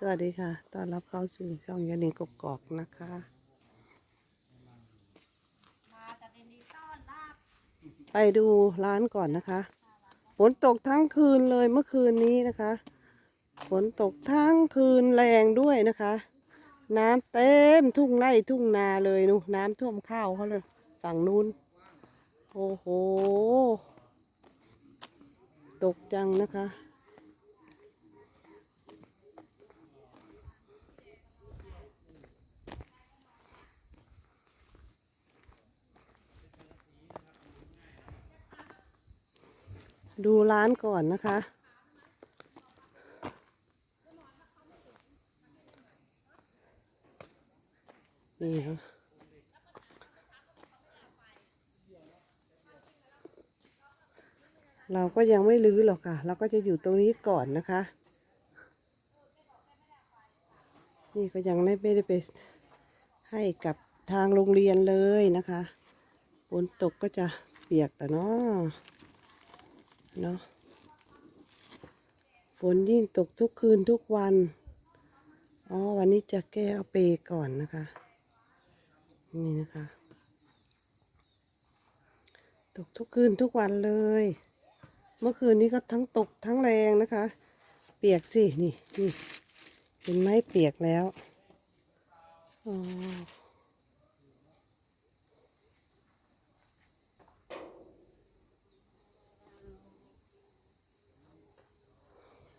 สวัสดีค่ะต้อนรับเข้าสู่ช่องยานิงกกอกนะคะ ไปดูร้านก่อนนะคะ ฝนตกทั้งคืนเลยเมื่อคืนนี้นะคะ ฝนตกทั้งคืนแรงด้วยนะคะ น้ำเต็มทุ่งไร่ทุ่งนาเลยนูนน้ำท่วมข้าวเขาเลย ฝั่งนู้น โอ้โห ตกจังนะคะ ดูร้านก่อนนะคะ นี่ค่ะเราก็ยังไม่รื้อหรอกค่ะ เราก็จะอยู่ตรงนี้ก่อนนะคะ นี่ก็ยังไม่ได้ไปให้กับทางโรงเรียนเลยนะคะฝนตกก็จะเปียกแต่เนาะ เนาะฝนยิ่งตกทุกคืนทุกวันอ๋อวันนี้จะแก้เอาเปก่อนนะคะ นี่นะคะ ตกทุกคืนทุกวันเลย เมื่อคืนนี้ก็ทั้งตกทั้งแรงนะคะ เปียกสิ นี่นี่เห็นไหมเปียกแล้วอ๋อ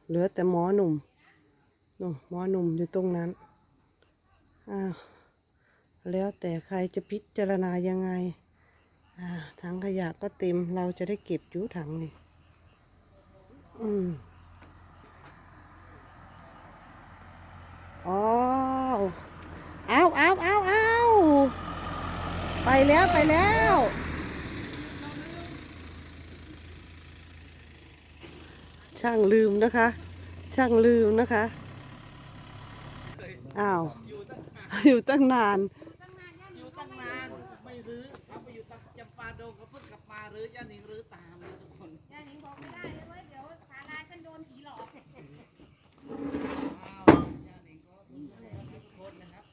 เหลือแต่หมอหนุ่มนู่นหมอหนุ่มอยู่ตรงนั้น อ้าว แล้วแต่ใครจะพิจารณายังไง อ่า ถังขยะก็เต็ม เราจะได้เก็บอยู่ถังนี่ อืมอ๋อเอาเอาเอาเอาไปแล้ว ไปแล้ว ช่างลืมนะคะ ช่างลืมนะคะ อ้าว อยู่ตั้งนาน อยู่ตั้งนานไม่รื้อเอาไปอยู่ตั้งจำปาดงก็เพิ่งกลับมารื้อย่าหนิงรื้อตามเลยทุกคน ย่าหนิงบอกไม่ได้เลยเว้ยเดี๋ยวศาลาฉันโดนผีหลอก อ้าวย่าหนิงก็รื้อให้ทุกคนนะครับ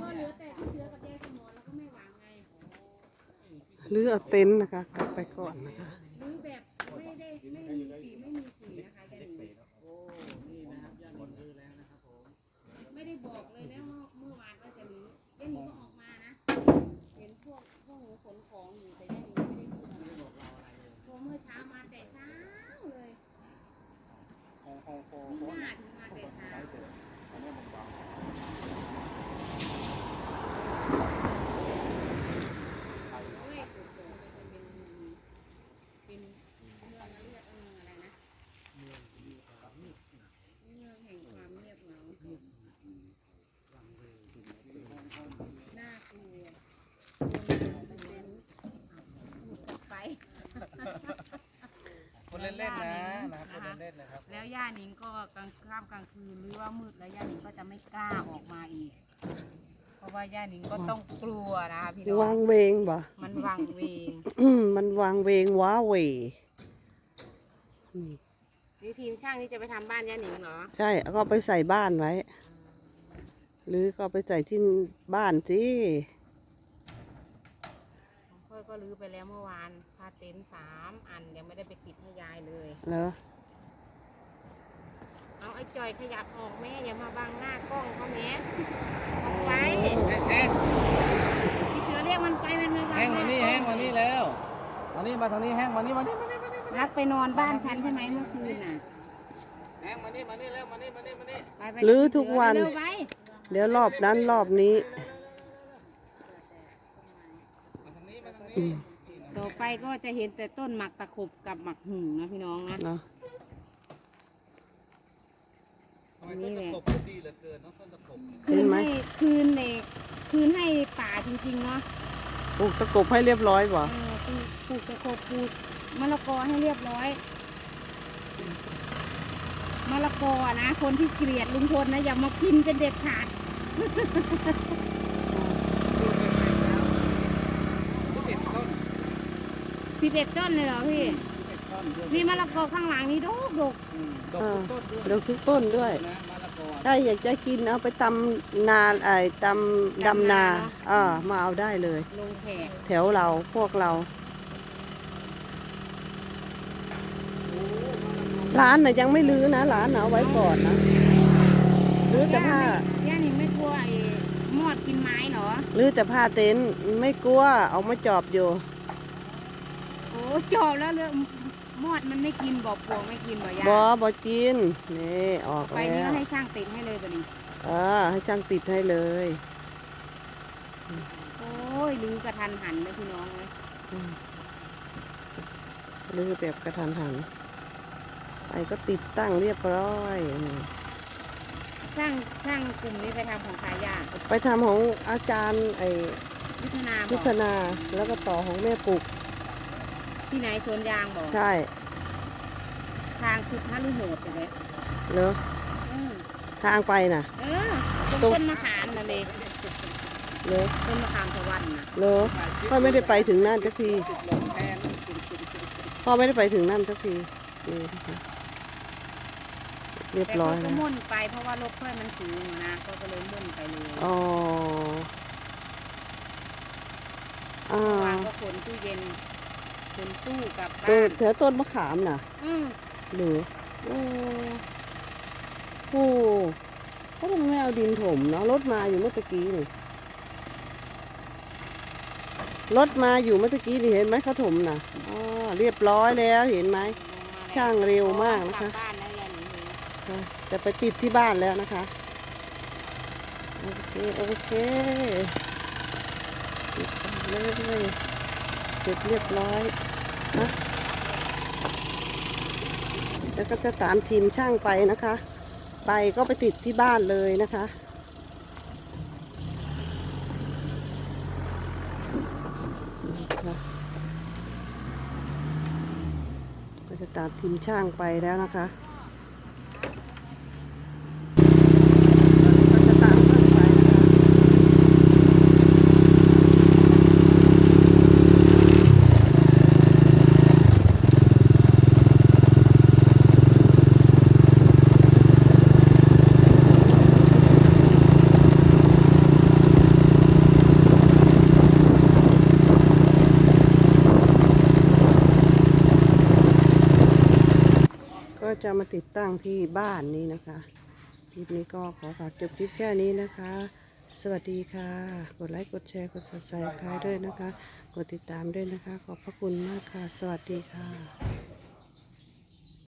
ก็เหลือแต่พี่เชื้อกับแย่สมอแล้วก็ไม่หวังไง หรือเอาเต็นท์นะคะ กลับไปก่อนนะคะหรือแบบไม่ได้ไม่มีผีไม่มีผีนะคะย่าหนิงโอ้นี่นะครับย่าหนิงรื้อแล้วนะครับผมไม่ได้บอกเลยนะว่าเมื่อวานว่าจะหนีย่นิงก็ออกมานะเห็นพวกพวกหนูขนของอยู่แต่ย่นิงไม่ได้พูดอะไรพอเมื่อเช้ามาแต่เช้าเลยโอ้โหโอ้โห มีหน้าถึงมาแต่เช้าเฮ้ยฝนตกมันจะเป็นเป็นเมืองอะไรเรียกว่าเมืองอะไรนะ เมืองแห่งความเงียบเหงาน่ากลัวไป คนเล่นๆนะนะครับคนเล่นๆนะครับแล้วย่านิงก็กลางค่ำกลางคืนหรือว่ามืดแล้วย่านิงก็จะไม่กล้าออกมาอีก เพราะว่าย่านิงก็ต้องกลัวนะคะพี่น้อวางงเวงบ่มันวังเวงอืมมันวางเวงว้าเหวอืมนี่ทีมช่างนี่จะไปทำบ้านย่านิงเหรอใช่เอาก็ไปใส่บ้านไว้ หรือก็เอาไปใส่ที่บ้านสิ ของค่อยก็รื้อไปแล้วเมื่อวานพา เต็นท์สามอันยังไม่ได้ไปติดให้ยายเลย เหรอเอาไอ้จอยขยับออกแม่อย่ามาบังหน้ากล้องเขาแม่ออกไปแห้งพี่เสือเรียกมันไปมันไม่บังแห้งหมาน้านี่กล้แห้องงมานี่แล้วมานี่มาทางนี้แห้งมานี่มานี่มานี่มานี่รักไปนอนบ้านฉันใช่ไหมเมื่อคืนน่ะแห้งมานี่มานี่แล้วมานี่มานี่มานี่ไปไปรื้อทุกวัน เร็วๆไปเดี๋ยวรอบนั้นรอบนี้ มาทางนี้มาทางนี้ต่อ ไปก็จะเห็นแต่ต้นหมักตะขบกับหมักหุงนะพี่น้องนะเนาะทำไมต้นตะขบดีเหลือเกินเนาะต้นตะขบคืนให้คืนเนคืนให้ป่าจริงๆเนาะปลูกตะกบให้เรียบร้อยบ่เออปลูกปลูกตะขบปลูกมะละกอให้เรียบร้อยมะละกอนะ คนที่เกลียดลุงพลนะอย่ามากินเป็นเด็ดขาด สิบเอ็ดต้นสิบเอ็ดต้นเลยเหรอพี่ต้นด้วยนี่มะละกอข้างหลังนี่ดกดกอืมดอกทุกต้นด้วยเร็วทุกต้นด้วย นะมะละกอถ้าอยากจะกินเอาไปตำนาไอ้ตำดำนาเออมาเอาได้เลย ลงแขกแถวเราพวกเรา ร้านน่ะยังไม่รื้อนะร้านน่ะเอาไว้ก่อนนะรื้อแต่ผ้าย่านี่ไม่กลัวไอ้มอดกินไม้เหรอรื้อแต่ผ้าเต็นท์ไม่กลัวเอามาจอบอยู่โอ้ จอบแล้วเลยมอดมันไม่กินบอกปวงไม่กินบอกย่าบอบอกิน นี่ออกไปนี่แล้ก็วให้ช่างติดให้เลยบัดนี้ เออให้ช่างติดให้เลย โอ้ยลือกระทันหันเลยพี่น้องเลยอืมรื้อแบบกระทันหันไปก็ติดตั้งเรียบร้อยนี่ช่างช่างกลุ่มนี้ไปทำของขายยากไปทำของอาจารย์ไอ้ยุทธนาบยุอทกธนาแล้วก็ต่อของแม่ปุก ที่ไหนสวนยางบอกใช่ทางสุดทะลุโหดเลยเนอะอืมทางไปน่ะ เออตรงตรงต้นมะขามนั่นเลยเนอะต้นมะขามสวรรค์นะเนอะพ่อไม่ได้ไปถึงนั่นสักทีลงแทนพ่อไม่ได้ไปถึงนั่นสักทีนี่นะคะเรียบแต่ร้อเขายก็แล้วมุ่นไปเพราะว่ารถค่อยมันสูงนะเขาก็เลยมุ่นไปเลยอ๋ออ่เมื่อวาานก็ขนตู้เย็น ขนตู้กลับต้บ้านนแถวต้นมะขามน่ะ อืมหรือโอ้โหเขาทำไมไม่เอาดินถมเนาะรถมาอยู่เมื่อตะกี้นี่รถมาอยู่เมื่อตะกี้นี่เห็นไหมเขาถมน่ะอ๋อเรียบร้อยแล้วเห็นไหม ช่างเร็วมากนะคะ กลับบ้านแล้วยันนี้ค่ะแต่ไปติดที่บ้านแล้วนะคะโอเคโอเคติดบ้านเลยเสร็จเรียบร้อย นะแล้วก็จะตามทีมช่างไปนะคะ ไปก็ไปติดที่บ้านเลยนะคะก็จะตามทีมช่างไปแล้วนะคะตามเพื่อนไปนะคะ ก็จะมาติดตั้งที่บ้านนี้นะคะ คลิปนี้ก็ขอฝากจบคลิปแค่นี้นะคะ สวัสดีค่ะ กดไลค์กดแชร์กด subscribe ด้วยนะคะ กดติดตามด้วยนะคะ ขอบพระคุณมากค่ะ สวัสดีค่ะ